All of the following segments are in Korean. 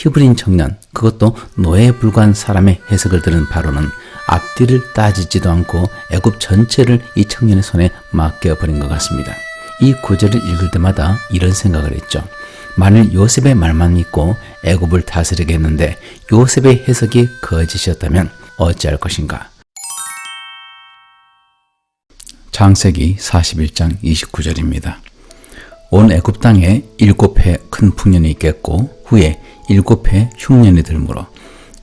히브린 청년, 그것도 노예에 불과한 사람의 해석을 들은 바로는 앞뒤를 따지지도 않고 애굽 전체를 이 청년의 손에 맡겨 버린 것 같습니다. 이 구절을 읽을 때마다 이런 생각을 했죠. 만일 요셉의 말만 믿고 애굽을 다스리게 했는데 요셉의 해석이 거짓이었다면 어찌할 것인가? 창세기 41장 29절입니다. 온 애굽 땅에 일곱 해 큰 풍년이 있겠고 후에 일곱 해 흉년이 들므로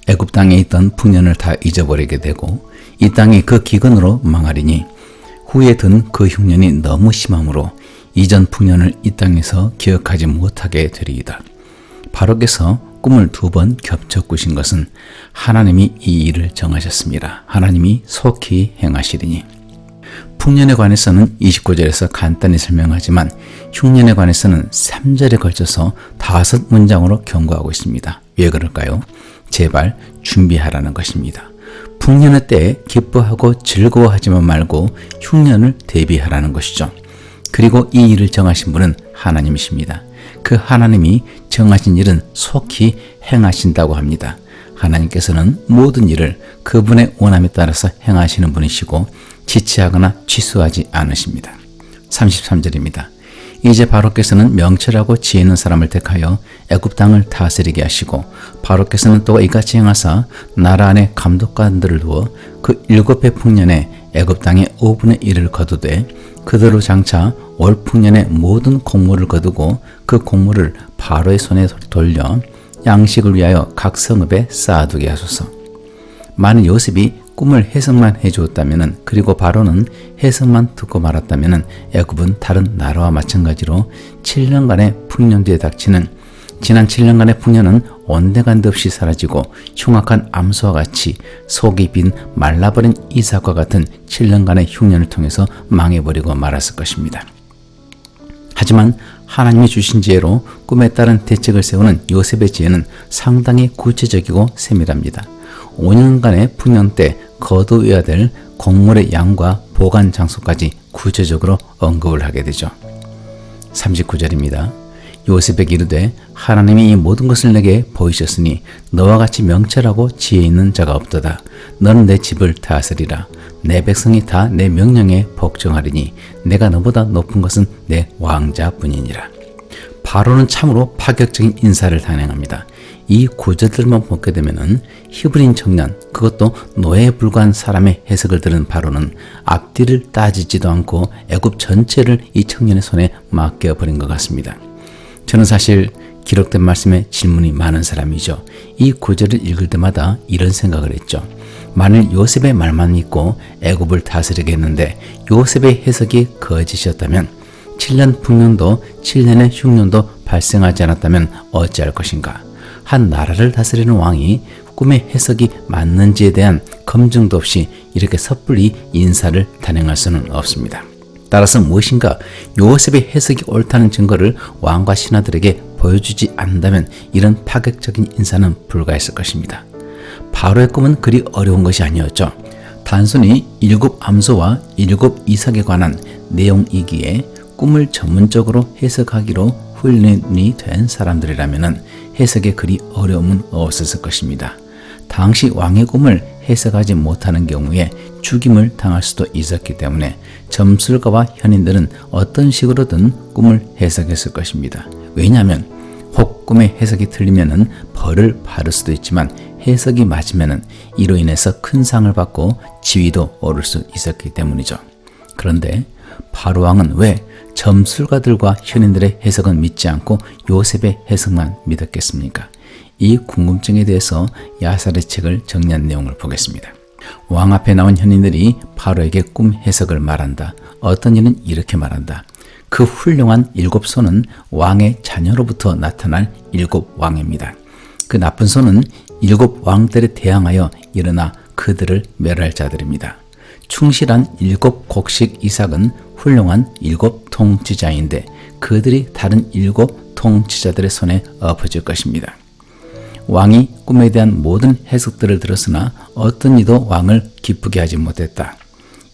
애굽 땅에 있던 풍년을 다 잊어버리게 되고 이 땅이 그 기근으로 망하리니 후에 든 그 흉년이 너무 심함으로 이전 풍년을 이 땅에서 기억하지 못하게 되리이다. 바로께서 꿈을 두 번 겹쳐 꾸신 것은 하나님이 이 일을 정하셨습니다. 하나님이 속히 행하시리니. 풍년에 관해서는 29절에서 간단히 설명하지만 흉년에 관해서는 3절에 걸쳐서 다섯 문장으로 경고하고 있습니다. 왜 그럴까요? 제발 준비하라는 것입니다. 풍년의 때에 기뻐하고 즐거워하지만 말고 흉년을 대비하라는 것이죠. 그리고 이 일을 정하신 분은 하나님이십니다. 그 하나님이 정하신 일은 속히 행하신다고 합니다. 하나님께서는 모든 일을 그분의 원함에 따라서 행하시는 분이시고 지체하거나 취소하지 않으십니다. 33절입니다. 이제 바로께서는 명철하고 지혜 있는 사람을 택하여 애굽 땅을 다스리게 하시고 바로께서는 또 이같이 행하사 나라 안에 감독관들을 두어 그 일곱 해 풍년에 애굽 땅의 5분의 1을 거두되 그대로 장차 월 풍년의 모든 곡물을 거두고 그 곡물을 바로의 손에 돌려 양식을 위하여 각 성읍에 쌓아두게 하소서. 만일 요셉이 꿈을 해석만 해주었다면 그리고 바로는 해석만 듣고 말았다면 애굽은 다른 나라와 마찬가지로 7년간의 풍년 뒤에 닥치는 지난 7년간의 풍년은 온데간데 없이 사라지고 흉악한 암소와 같이 속이 빈 말라버린 이삭과 같은 7년간의 흉년을 통해서 망해버리고 말았을 것입니다. 하지만 하나님이 주신 지혜로 꿈에 따른 대책을 세우는 요셉의 지혜는 상당히 구체적이고 세밀합니다. 5년간의 풍년 때 거두어야 될 곡물의 양과 보관 장소까지 구체적으로 언급을 하게 되죠. 39절입니다. 요셉에게 이르되 하나님이 이 모든 것을 내게 보이셨으니 너와 같이 명철하고 지혜 있는 자가 없도다. 너는 내 집을 다스리라. 내 백성이 다 내 명령에 복종하리니 내가 너보다 높은 것은 내 왕자뿐이니라. 바로는 참으로 파격적인 인사를 단행합니다. 이 구절들만 보게 되면은 히브린 청년, 그것도 노예에 불과한 사람의 해석을 들은 바로는 앞뒤를 따지지도 않고 애굽 전체를 이 청년의 손에 맡겨 버린 것 같습니다. 저는 사실 기록된 말씀에 질문이 많은 사람이죠. 이 구절을 읽을 때마다 이런 생각을 했죠. 만일 요셉의 말만 믿고 애굽을 다스리게 했는데 요셉의 해석이 거짓이었다면 7년 풍년도 7년의 흉년도 발생하지 않았다면 어찌할 것인가? 한 나라를 다스리는 왕이 꿈의 해석이 맞는지에 대한 검증도 없이 이렇게 섣불리 인사를 단행할 수는 없습니다. 따라서 무엇인가 요셉의 해석이 옳다는 증거를 왕과 신하들에게 보여주지 않는다면 이런 파격적인 인사는 불가했을 것입니다. 바로의 꿈은 그리 어려운 것이 아니었죠. 단순히 일곱 암소와 일곱 이삭에 관한 내용이기에 꿈을 전문적으로 해석하기로 훈련이 된 사람들이라면 해석에 그리 어려움은 없었을 것입니다. 당시 왕의 꿈을 해석하지 못하는 경우에 죽임을 당할 수도 있었기 때문에 점술가와 현인들은 어떤 식으로든 꿈을 해석했을 것입니다. 왜냐하면 혹 꿈의 해석이 틀리면 벌을 받을 수도 있지만 해석이 맞으면 이로 인해서 큰 상을 받고 지위도 오를 수 있었기 때문이죠. 그런데 바로 왕은 왜 점술가들과 현인들의 해석은 믿지 않고 요셉의 해석만 믿었겠습니까? 이 궁금증에 대해서 야살의 책을 정리한 내용을 보겠습니다. 왕 앞에 나온 현인들이 바로에게 꿈 해석을 말한다. 어떤 이는 이렇게 말한다. 그 훌륭한 일곱 손은 왕의 자녀로부터 나타날 일곱 왕입니다. 그 나쁜 손은 일곱 왕들에 대항하여 일어나 그들을 멸할 자들입니다. 충실한 일곱 곡식 이삭은 훌륭한 일곱 통치자인데 그들이 다른 일곱 통치자들의 손에 엎어질 것입니다. 왕이 꿈에 대한 모든 해석들을 들었으나 어떤 이도 왕을 기쁘게 하지 못했다.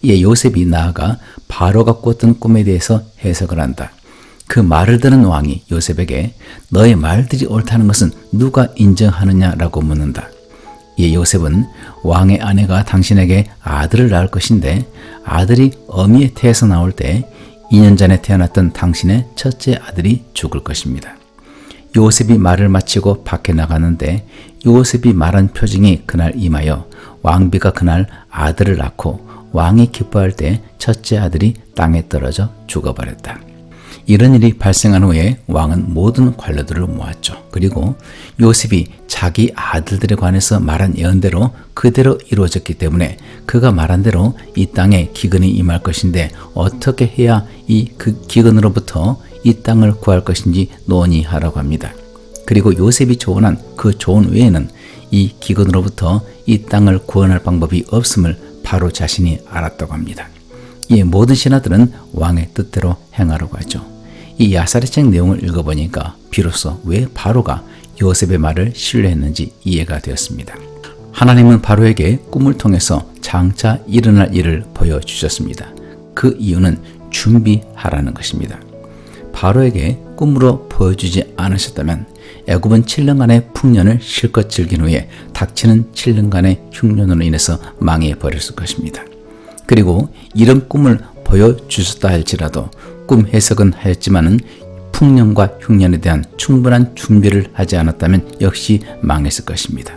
이에 요셉이 나아가 바로가 꿨던 꿈에 대해서 해석을 한다. 그 말을 들은 왕이 요셉에게 너의 말들이 옳다는 것은 누가 인정하느냐라고 묻는다. 이 요셉은 왕의 아내가 당신에게 아들을 낳을 것인데 아들이 어미의 태에서 나올 때 2년 전에 태어났던 당신의 첫째 아들이 죽을 것입니다. 요셉이 말을 마치고 밖에 나가는데 요셉이 말한 표징이 그날 임하여 왕비가 그날 아들을 낳고 왕이 기뻐할 때 첫째 아들이 땅에 떨어져 죽어버렸다. 이런 일이 발생한 후에 왕은 모든 관료들을 모았죠. 그리고 요셉이 자기 아들들에 관해서 말한 예언대로 그대로 이루어졌기 때문에 그가 말한 대로 이 땅에 기근이 임할 것인데 어떻게 해야 이 그 기근으로부터 이 땅을 구할 것인지 논의하라고 합니다. 그리고 요셉이 조언한 그 조언 외에는 이 기근으로부터 이 땅을 구원할 방법이 없음을 바로 자신이 알았다고 합니다. 이 모든 신하들은 왕의 뜻대로 행하려고 하죠. 이 야사리책 내용을 읽어보니까 비로소 왜 바로가 요셉의 말을 신뢰했는지 이해가 되었습니다. 하나님은 바로에게 꿈을 통해서 장차 일어날 일을 보여주셨습니다. 그 이유는 준비하라는 것입니다. 바로에게 꿈으로 보여주지 않으셨다면 애굽은 7년간의 풍년을 실컷 즐긴 후에 닥치는 7년간의 흉년으로 인해서 망해 버렸을 것입니다. 그리고 이런 꿈을 보여주셨다 할지라도 꿈 해석은 하였지만은 풍년과 흉년에 대한 충분한 준비를 하지 않았다면 역시 망했을 것입니다.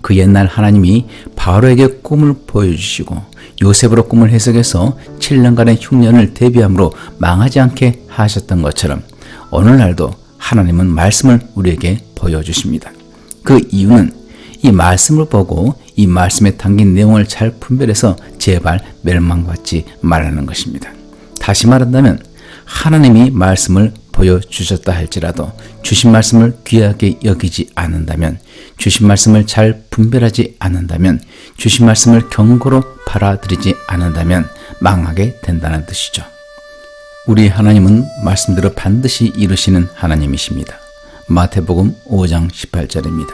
그 옛날 하나님이 바로에게 꿈을 보여주시고 요셉으로 꿈을 해석해서 7년간의 흉년을 대비함으로 망하지 않게 하셨던 것처럼 오늘날도 하나님은 말씀을 우리에게 보여주십니다. 그 이유는 이 말씀을 보고 이 말씀에 담긴 내용을 잘 분별해서 제발 멸망받지 말라는 것입니다. 다시 말한다면 하나님이 말씀을 보여주셨다 할지라도 주신 말씀을 귀하게 여기지 않는다면 주신 말씀을 잘 분별하지 않는다면 주신 말씀을 경고로 받아들이지 않는다면 망하게 된다는 뜻이죠. 우리 하나님은 말씀대로 반드시 이루시는 하나님이십니다. 마태복음 5장 18절입니다.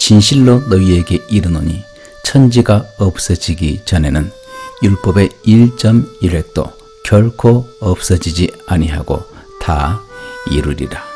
진실로 너희에게 이르노니 천지가 없어지기 전에는 율법의 1.1획도 결코 없어지지 아니하고 다 이루리라.